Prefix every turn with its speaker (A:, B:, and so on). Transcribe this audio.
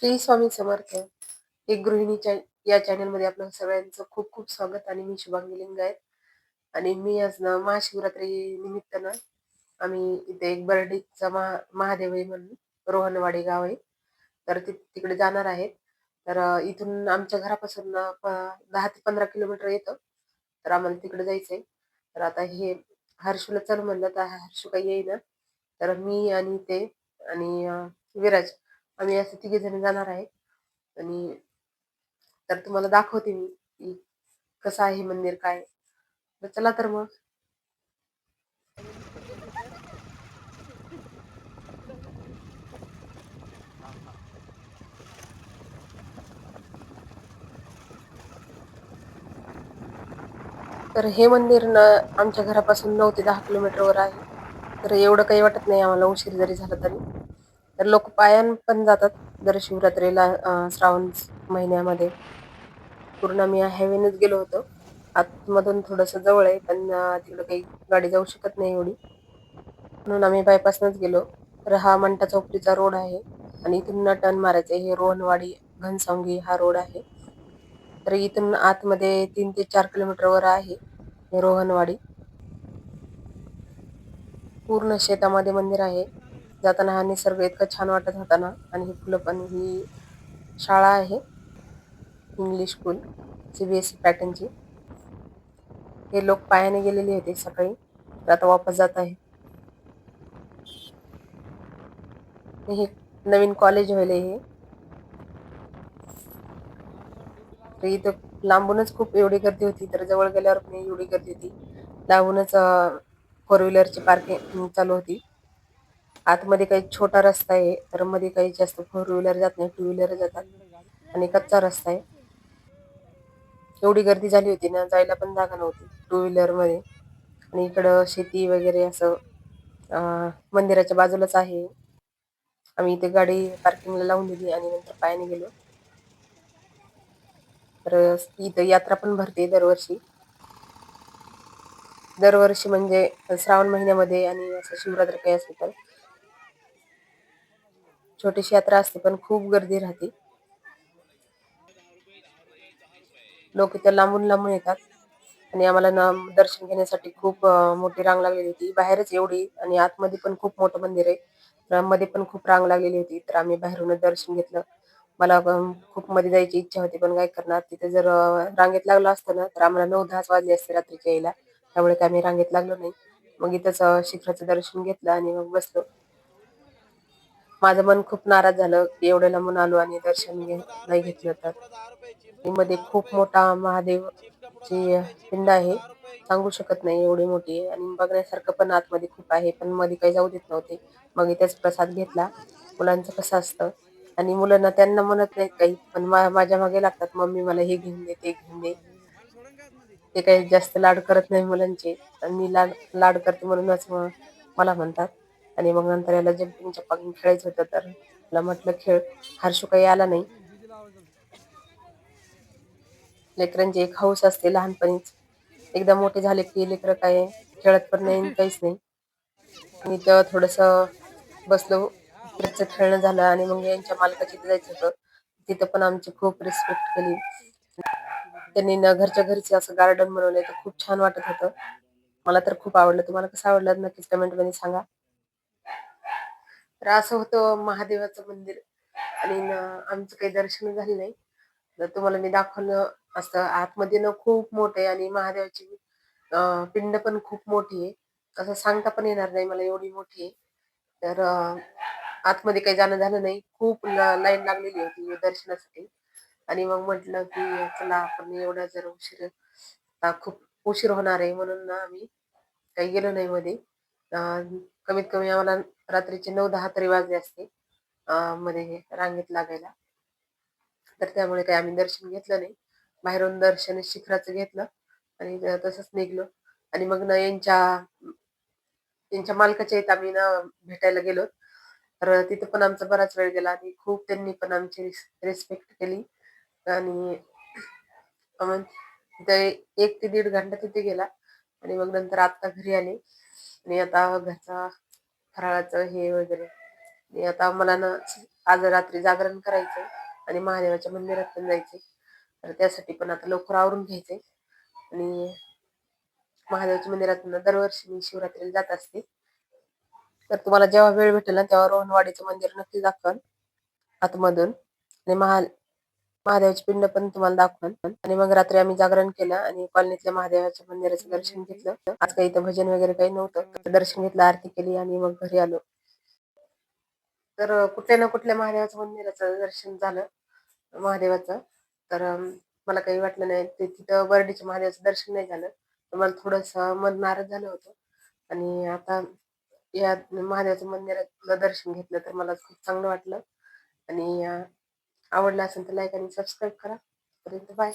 A: श्री स्वामी समर्थ. एक गृहिणीच्या या चॅनलमध्ये आपलं सगळ्यांचं खूप खूप स्वागत आणि मी शुभांगी लिंग आहे. आणि मी आज ना महाशिवरात्री निमित्तानं आम्ही इथे एक बर्डीचा महा महादेव आहे म्हणून रोहनवाडी गाव आहे. तर ति तिकडे जाणार आहेत. तर इथून आमच्या घरापासून प- दहा ते पंधरा किलोमीटर येतं. तर आम्हाला तिकडे जायचंय. तर आता हे हर्षूला चल म्हणलं तर हर्षू काही येईना. तर मी आणि ते आणि विराज आम्ही असे तिघे जण जाणार आहे. आणि तर तुम्हाला दाखवते मी की कसं आहे मंदिर काय. चला तर मग. तर हे मंदिर ना आमच्या घरापासून नऊ ते दहा किलोमीटरवर आहे. तर एवढं काही वाटत नाही आम्हाला उशीर जरी झाला तरी. तर लोक पायान पण जातात दर शिवरात्रीला श्रावण महिन्यामध्ये. पूर्ण आम्ही हायवेनेच गेलो होतो. आतमधून थोडस जवळ आहे पण तिकडं तिकडे काही गाडी जाऊ शकत नाही एवढी. म्हणून आम्ही बायपासनच गेलो. तर हा मंटा चौकडीचा रोड आहे आणि इथून टर्न मारायचं हे रोहनवाडी घनसावंगी हा रोड आहे. तर इथून आतमध्ये तीन ते चार किलोमीटरवर आहे हे रोहनवाडी. पूर्ण शेतामध्ये मंदिर आहे. जाताना हा निसर्ग इतका छान वाटत होता ना. आणि ही फुलं पण ही शाळा आहे English school C B S C पॅटर्नची हे लोक पायाने गेलेले होते सकाळी तर आता वापस जात आहे हे नवीन कॉलेज व्हायला हे. तर इथं लांबूनच खूप एवढी गर्दी होती तर जवळ गेल्यावर पण एवढी गर्दी होती. लांबूनच फोर व्हीलरची पार्किंग चालू होती. आतमध्ये काही छोटा रस्ता आहे तर मध्ये काही जास्त फोर व्हीलर जात नाही टू व्हीलर जातात. आणि कच्चा रस्ता आहे. एवढी गर्दी झाली होती ना जायला पण जागा नव्हती टू व्हीलरमध्ये. आणि इकडं शेती वगैरे असं मंदिराच्या बाजूलाच आहे. आम्ही इथे गाडी पार्किंगला लावून दिली आणि नंतर पायाने गेलो. तर इथं यात्रा पण भरते दरवर्षी. दरवर्षी म्हणजे श्रावण महिन्यामध्ये आणि असं शिवरात्री काही असेल तर. छोटीशी यात्रा असते पण खूप गर्दी राहते. लोक इथं लांबून लांबून येतात. आणि आम्हाला ना दर्शन घेण्यासाठी खूप मोठी रांग लागलेली होती. बाहेरच एवढी आणि आतमध्ये पण खूप मोठं मंदिर आहे. तर मध्ये पण खूप रांग लागलेली होती. तर आम्ही बाहेरूनच दर्शन घेतलं. मला खूप मध्ये जायची इच्छा होती पण काय करणार? तिथे जर रांगेत लागलो असतं ना तर आम्हाला नऊ दहाच वाजले असते रात्रीच्या यायला. त्यामुळे काय आम्ही रांगेत लागलो नाही. मग इथंच शिखराचं दर्शन घेतलं आणि मग बसलो. माझं मन खूप नाराज झालं की एवढ्या लांबून आलो आणि दर्शन घे नाही घेतलं तर. मध्ये खूप मोठा महादेवची पिंड आहे. सांगू शकत नाही एवढी मोठी आहे आणि बघण्यासारखं पण आतमध्ये खूप आहे पण मध्ये काही जाऊ देत नव्हते. मग इथेच प्रसाद घेतला. मुलांचं कसं असतं? आणि मुलांना त्यांना म्हणत नाही काही पण मा- माझ्या मागे लागतात मम्मी मला हे घेऊन दे ते घेऊन दे. ते काही जास्त लाड करत नाही मुलांचे. आणि मी लाड लाड करते म्हणूनच मला म्हणतात. आणि मग नंतर याला जम्पिंग चप्पाकिंग खेळायचं होतं तर मला म्हटलं खेळ हर्षू काही आला नाही. लेकरांची एक हौस असते लहानपणीच. एकदा मोठे झाले की लेकरं काय खेळत पण नाही काहीच नाही. आणि तेव्हा थोडस बसलो तिकडचं खेळणं झालं आणि मग यांच्या मालकाची जायचं होतं. तिथं पण आमची खूप रिस्पेक्ट केली. त्यांनी न घरच्या घरीच असं गार्डन बनवलंय तर खूप छान वाटत होतं. मला तर खूप आवडलं. तुम्हाला कसं आवडलं? नक्कीच कमेंटमध्ये सांगा. तर असं होतं महादेवाचं मंदिर. आणि आमचं काही दर्शन झालं नाही. तर तुम्हाला मी दाखवलं असतं आतमध्ये ना खूप मोठे आणि महादेवाची पिंड पण खूप मोठी आहे. असं सांगता पण येणार नाही मला एवढी मोठी आहे. तर आतमध्ये काही जाणं झालं नाही. खूप लाईन लागलेली होती दर्शनासाठी. आणि मग म्हटलं की चला आपण एवढा जर उशीर खूप उशीर होणार आहे म्हणून ना आम्ही काही गेलो नाही मध्ये. कमीत कमी आम्हाला रात्रीचे नऊ दहा तरी वाजले असते मध्ये रांगेत लागायला. तर त्यामुळे काही आम्ही दर्शन घेतलं नाही. बाहेरून दर्शन शिखराचं घेतलं आणि तसंच निघलो. आणि मग ना यांच्या यांच्या मालकाच्या इथं आम्ही ना भेटायला गेलो. तर तिथं पण आमचा बराच वेळ गेला आणि खूप त्यांनी पण आमची रिस्पेक्ट केली. आणि एक ते दीड घंटा तिथे गेला. आणि मग नंतर आता घरी आले. आणि आता घरचा फराळाचं हे वगैरे. आणि आता मला ना आज रात्री जागरण करायचंय आणि महादेवाच्या मंदिरात पण जायचंय. तर त्यासाठी पण आता लवकर आवरून घ्यायचंय. आणि महादेवाच्या मंदिरात दरवर्षी मी शिवरात्रीला जात असते. तर तुम्हाला जेव्हा वेळ भेटेल ना तेव्हा रोहनवाडीचं मंदिर नक्की दाखवाल. आतमधून. आणि महा महादेवाची पिंड पण तुम्हाला दाखवल आणि मग रात्री आम्ही जागरण केलं आणि कॉलनीतल्या महादेवाच्या मंदिराचं दर्शन घेतलं. आज काही इथं भजन वगैरे काही नव्हतं. दर्शन घेतलं आरती केली आणि मग घरी आलो. तर कुठल्या ना कुठल्या महादेवाचं मंदिराचं दर्शन झालं महादेवाचं. तर मला काही वाटलं नाही ते तिथं बर्डीच्या महादेवाचं दर्शन नाही झालं. तर मला थोडस मन नाराज झालं होतं. आणि आता या महादेवाचं मंदिरातलं दर्शन घेतलं तर मला खूप चांगलं वाटलं. आणि आवडला असेल तर लाईक आणि सबस्क्राईब करा. पर्यंत बाय